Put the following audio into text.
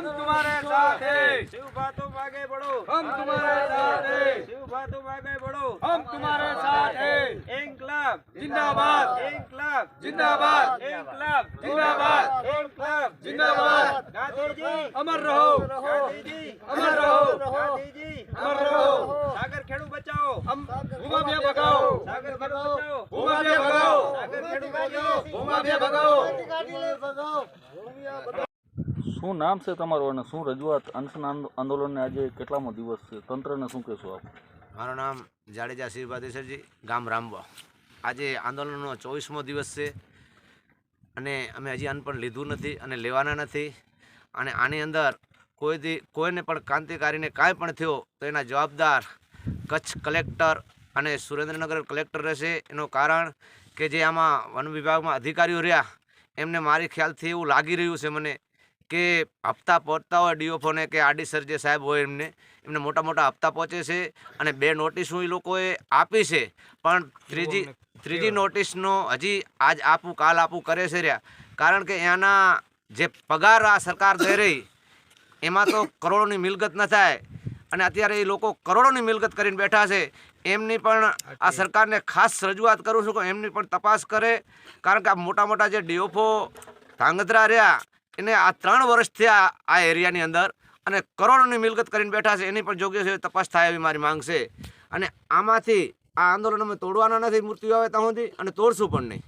हम तुम्हारे साथ हैं शिव तुम आगे बढ़ो हम तुम्हारे साथ हैं शिव तुम आगे बढ़ो हम तुम्हारे साथ हैं इनकलाब जिंदाबाद इनकलाब जिंदाबाद इनकलाब जिंदाबाद इनकलाब जिंदाबाद गांधी जी अमर रहो गांधी जी अमर रहो गांधी जी अमर रहो सागर खेड़ू बचाओ हम भूमाफिया भगाओ सागर खेड़ू बचाओ भूमाफिया भगाओ सागर खेड़ू बचाओ भूमाफिया भगाओ શું નામ છે તમારું અને શું રજૂઆત અનશન આંદો- આંદોલનને આજે કેટલામો દિવસ છે? તંત્રને શું કહેશો આપ? મારું નામ જાડેજા શિવભાદેસરજી ગામ રામવા. આજે આંદોલનનો ચોવીસમો દિવસ છે અને અમે હજી અન્ન પણ લીધું નથી અને લેવાના નથી. અને આની અંદર કોઈથી કોઈને પણ ક્રાંતિકારીને કાંઈ પણ થયો તો એના જવાબદાર કચ્છ કલેક્ટર અને સુરેન્દ્રનગર કલેક્ટર રહેશે. એનું કારણ કે જે આમાં વન વિભાગમાં અધિકારીઓ રહ્યા, એમને મારી ખ્યાલથી એવું લાગી રહ્યું છે મને કે હપ્તા પહોંચતા હોય ડીઓફોને કે આડી સર જે સાહેબ હોય એમને એમને મોટા મોટા હપ્તા પહોંચે છે અને બે નોટિસો એ લોકોએ આપી છે. પણ ત્રીજી ત્રીજી નોટિસનો હજી આજ આપું કાલ આપું કરે છે રહ્યા. કારણ કે એના જે પગાર આ સરકાર દઈ રહી એમાં તો કરોડોની મિલકત ન થાય. અને અત્યારે એ લોકો કરોડોની મિલકત કરીને બેઠા છે. એમની પણ આ સરકારને ખાસ રજૂઆત કરું છું કે એમની પણ તપાસ કરે. કારણ કે આ મોટા મોટા જે ડીઓફો ધાંગધ્રા રહ્યા એને આ ત્રણ વર્ષ થયા આ એરિયાની અંદર અને કરોડોની મિલકત કરીને બેઠા છે. એની પણ યોગ્ય છે, તપાસ થાય એવી મારી માંગ છે. અને આમાંથી આ આંદોલન અમે તોડવાના નથી, મૃત્યુ આવે ત્યાં સુધી, અને તોડશું પણ નહીં.